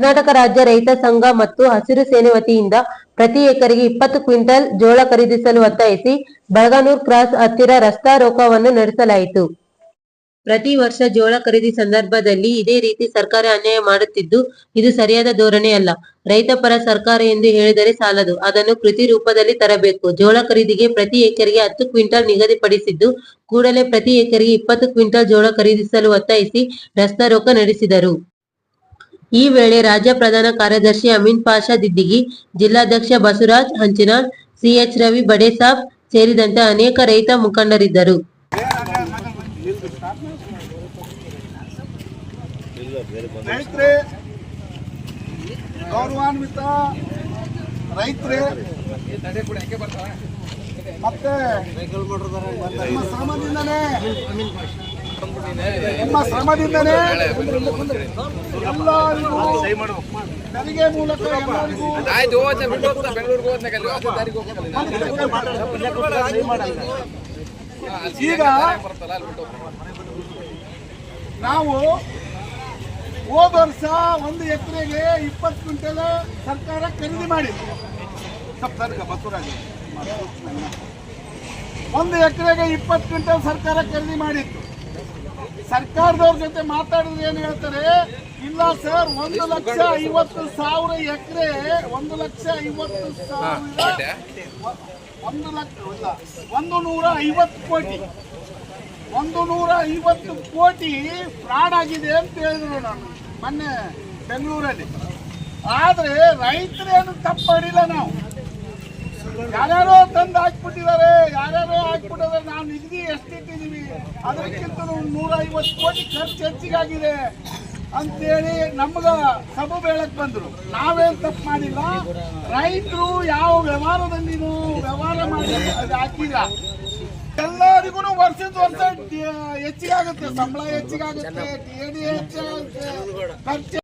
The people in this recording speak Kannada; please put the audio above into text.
ಕರ್ನಾಟಕ ರಾಜ್ಯ ರೈತ ಸಂಘ ಮತ್ತು ಹಸಿರು ಸೇನೆ ವತಿಯಿಂದ ಪ್ರತಿ ಎಕರೆಗೆ ಇಪ್ಪತ್ತು ಕ್ವಿಂಟಲ್ ಜೋಳ ಖರೀದಿಸಲು ಒತ್ತಾಯಿಸಿ ಬಳಗಾನೂರ್ ಕ್ರಾಸ್ ಹತ್ತಿರ ರಸ್ತಾ ರೋಕವನ್ನು ನಡೆಸಲಾಯಿತು. ಪ್ರತಿ ವರ್ಷ ಜೋಳ ಖರೀದಿ ಸಂದರ್ಭದಲ್ಲಿ ಇದೇ ರೀತಿ ಸರ್ಕಾರ ಅನ್ಯಾಯ ಮಾಡುತ್ತಿದ್ದು, ಇದು ಸರಿಯಾದ ಧೋರಣೆ ಅಲ್ಲ. ರೈತ ಪರ ಸರ್ಕಾರ ಎಂದು ಹೇಳಿದರೆ ಸಾಲದು. ಅದನ್ನು ಕೃತಿ ರೂಪದಲ್ಲಿ ತರಬೇಕು. ಜೋಳ ಖರೀದಿಗೆ ಪ್ರತಿ ಎಕರೆಗೆ ಹತ್ತು ಕ್ವಿಂಟಲ್ ನಿಗದಿಪಡಿಸಿದ್ದು, ಕೂಡಲೇ ಪ್ರತಿ ಎಕರೆಗೆ ಇಪ್ಪತ್ತು ಕ್ವಿಂಟಲ್ ಜೋಳ ಖರೀದಿಸಲು ಒತ್ತಾಯಿಸಿ ರಸ್ತಾರೋಕ ನಡೆಸಿದರು. ಈ ವೇಳೆ ರಾಜ್ಯ ಪ್ರಧಾನ ಕಾರ್ಯದರ್ಶಿ ಅಮೀನ್ ಪಾಷಾ ದಿದ್ದಿಗಿ, ಜಿಲ್ಲಾಧ್ಯಕ್ಷ ಬಸವರಾಜ್ ಹಂಚಿನಾಳ್ ಸಿಎಚ್ ರವಿ ಬಡೇಸಾಬ್ ಸೇರಿದಂತೆ ಅನೇಕ ರೈತ ಮುಖಂಡರಿದ್ದರು. ಗೌರವಾನ್ವಿತ ರೈತರೇ, ಮತ್ತೆ ಶ್ರಮದಿಂದನೇ ನಿಮ್ಮ ಶ್ರಮದಿಂದನೇ ಎಲ್ಲರಿಗೂ ಮೂಲಕ ಎಲ್ಲರಿಗೂ. ಈಗ. ನಾವು ಹೋದ ವರ್ಷ ಒಂದು ಎಕರೆಗೆ ಇಪ್ಪತ್ತು ಕ್ವಿಂಟಲ್ ಸರ್ಕಾರ ಖರೀದಿ ಬಸವರಾಜ್ ಒಂದು ಎಕರೆಗೆ ಇಪ್ಪತ್ತು ಕ್ವಿಂಟಲ್ ಸರ್ಕಾರ ಖರೀದಿ ಮಾಡಿತ್ತು ಸರ್ಕಾರದವ್ರ ಜೊತೆ ಮಾತಾಡಿದ್ರೆ ಏನು ಹೇಳ್ತಾರೆ? ಇಲ್ಲ ಸರ್ ಒಂದು ಲಕ್ಷ ಐವತ್ತು ಸಾವಿರ ಎಕರೆ ಒಂದು ಲಕ್ಷ ಐವತ್ತು ಸಾವಿರ ಒಂದು ಲಕ್ಷ ಇಲ್ಲ. ಒಂದು ನೂರ ಐವತ್ತು ಕೋಟಿ. ಒಂದು ನೂರ ಐವತ್ತು ಕೋಟಿ ಫ್ರಾಡ್ ಆಗಿದೆ ಅಂತ ಹೇಳಿದ್ರು ನಾನು ಮೊನ್ನೆ ಬೆಂಗಳೂರಲ್ಲಿ. ಆದ್ರೆ ರೈತರೇನು ತಪ್ಪು ಮಾಡಿಲ್ಲ ನಾವು. ಯಾರ್ಯಾರೋ ತಂದು ಹಾಕ್ಬಿಟ್ಟಿದ್ದಾರೆ, ಯಾರ್ಯಾರೋ ಹಾಕ್ಬಿಟ್ಟಿದ್ದಾರೆ ನಾವು ನಿಧಿ ಎಷ್ಟು ಇಟ್ಟಿದ್ದೀವಿ ಅದಕ್ಕಿಂತ ನೂರ ಐವತ್ತು ಕೋಟಿ ಖರ್ಚು ಹೆಚ್ಚಿಗಾಗಿದೆ ಅಂತೇಳಿ ನಮ್ಗ ಸಭೆ ಬೇಳಕ್ ಬಂದ್ರು. ನಾವೇನ್ ತಪ್ಪು ಮಾಡಿಲ್ಲ. ರೈತರು ಯಾವ ವ್ಯವಹಾರದಲ್ಲಿ ವ್ಯವಹಾರ ಮಾಡಿ ಹಾಕಿಲ್ಲ ಎಲ್ಲರಿಗೂ ವರ್ಷದ ವರ್ಷ ಹೆಚ್ಚಿಗಾಗುತ್ತೆ, ಸಂಬಳ ಹೆಚ್ಚಿಗಾಗುತ್ತೆ, ಟಿ ಎ ಡಿ ಹೆಚ್ಚಾಗುತ್ತೆ ಖರ್ಚು